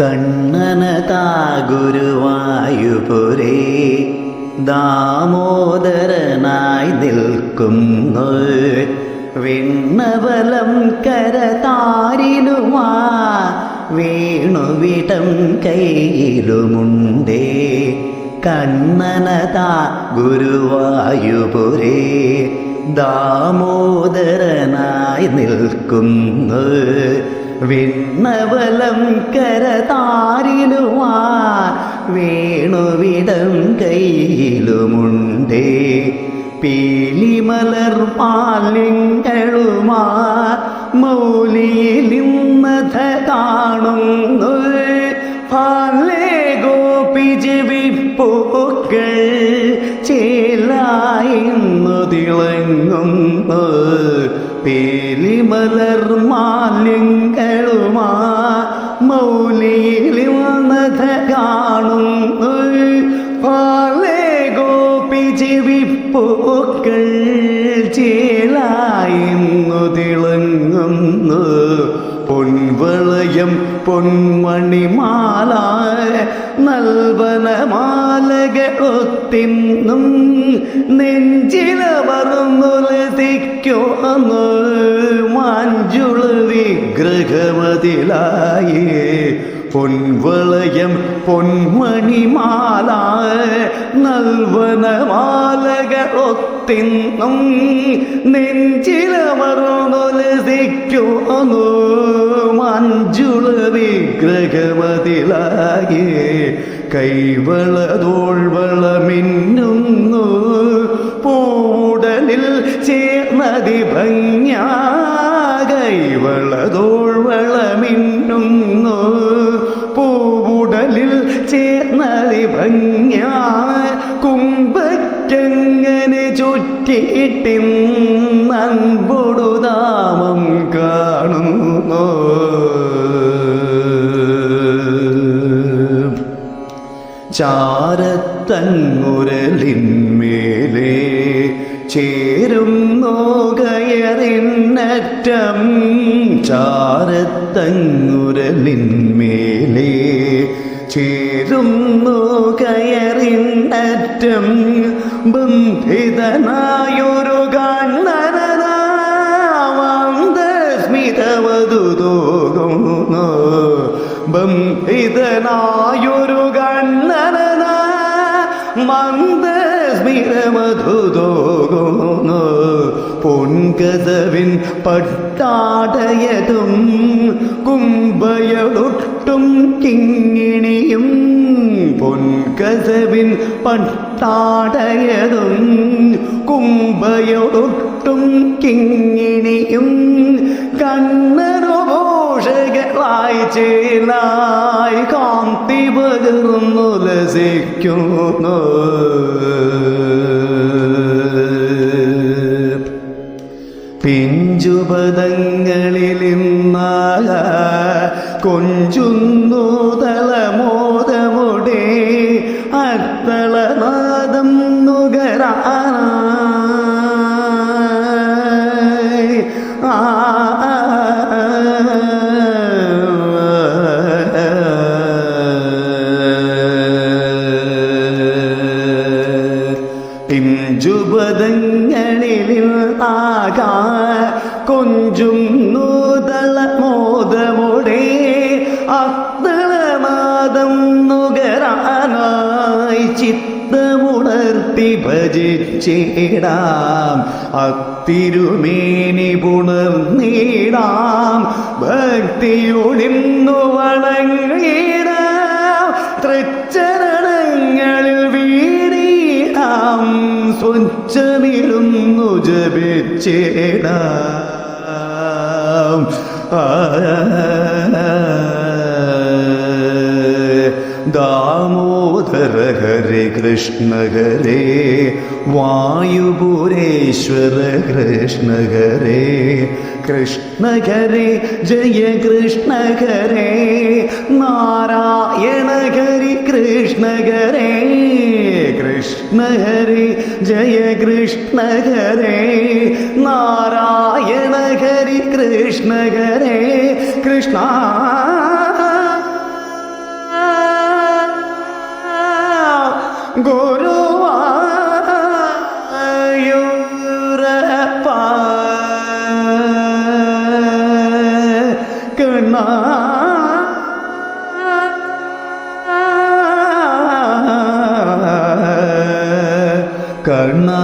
കണ്ണനതാ ഗുരുവായുപുരേ ദാമോദരനായി നിൽക്കുന്നു. വിണ്ണവലം കരതാരിലുമാ വേണുവിടം കയ്യിലുമുണ്ടേ. കണ്ണനതാ ഗുരുവായുപുരേ ദാമോദരനായി നിൽക്കുന്നു. വിണ്ണവലം കരതാരിലുവാ. വേണുവിടം കയ്യിലുമുണ്ടേ. പീലിമലർ പാലിങ്ങളുമാ മൗലിയിൽ ഇന്നത കാണുന്നു. പാലേ ഗോപി ജപിപ്പൂക്കൾ ചേലായിന്നു തിളങ്ങുന്നു. പേലിമലർ മാലിങ്ങളുമാ മൗലിയിൽ ഇന്നത കാണുന്നു. പാലേ ഗോപി ജീവിപ്പൂക്കൾ ചേലായിന്നു തിളങ്ങുന്നു. പൊൻവളയം പൊന്മണിമാല നൽവനമാലകളൊത്തിന്നും നെഞ്ചിലമർന്നുലസിക്കുന്നു മാഞ്ചുള വിഗ്രഹമതിലായി. പൊൻവളയം പൊന്മണിമാല നൽവനമാലകളൊത്തിന്നും നെഞ്ചിലമർന്നുലസിക്കുന്നു മഞ്ജുള വിഗ്രഹമതിലാകെ കൈവളതോൾവള മിന്നുന്നു പൂടലിൽ ചേർന്നതി ഭംഗ്യ കൈവളതോൾവള മിന്നുന്നു പൂവുടലിൽ ചേർന്നതി ഭംഗ്യ കുമ്പറ്റങ്ങനെ ചുറ്റിയിട്ടിന്നൻപൊടു നൻപൊടുതാമം കാണുന്നു. ചാരത്തങ്ങുരലിന്മേലേ ചേരുന്നു കയറിന്നറ്റം ചാരത്തങ്ങുരലിന്മേലേ ചേരുന്നു കയറിന്നറ്റം ബന്ധിതനായൊരു കണ്ണനാവാന്തസ്മിതവതുതോകുന്നു തോകുന്നു ബന്ധിതനായൊരു കണ്ണന മന്ദസ്മിതമതു തോകുന്നു പൊൻകഥവിൻ പട്ടാടയതും കുംഭയൊട്ടും കിങ്ങിണിയും പൊൻകഥവിൻ പട്ടാടയതും കുംഭയൊട്ടും കിങ്ങിണിയും കണ്ണനുഘോഷകളായി ചേർന്നായി കാന്തി പകർന്നു ലസിക്കുന്നു. പിഞ്ചുപദങ്ങളിൽ ഇന്നാക കൊഞ്ചുന്നു തലമോദമുടെ അത്തളനാദം നുകരാനായി ആ പിഞ്ചുപദങ്ങളിൽ ആകാ കൊഞ്ചും നൂതള മോദമുടെ അത്തളനാദം നുകരാനായി ചിത്തമുണർത്തി ഭജിച്ചിടാം. അത്തിരുമേനി പുണർന്നിടാം ഭക്തിയൊളിന്നു വണങ്ങിടാം തൃച്ചരണങ്ങളിൽ വീണിടാം. സ്വച്ഛമിരുന്നു ആ ദാമോദര ഹരേ കൃഷ്ണ ഹരേ വായുപുരേശ്വര കൃഷ്ണ ഹരേ കൃഷ്ണ ഹരേ ജയ കൃഷ്ണ ഹരേ നാരായണ ഹരി കൃഷ്ണ ഹരേ കൃഷ്ണ ഹരി ജയ കൃഷ്ണ ഹരേ നാരായണ ഹരി കൃഷ്ണ കൃഷ്ണ karna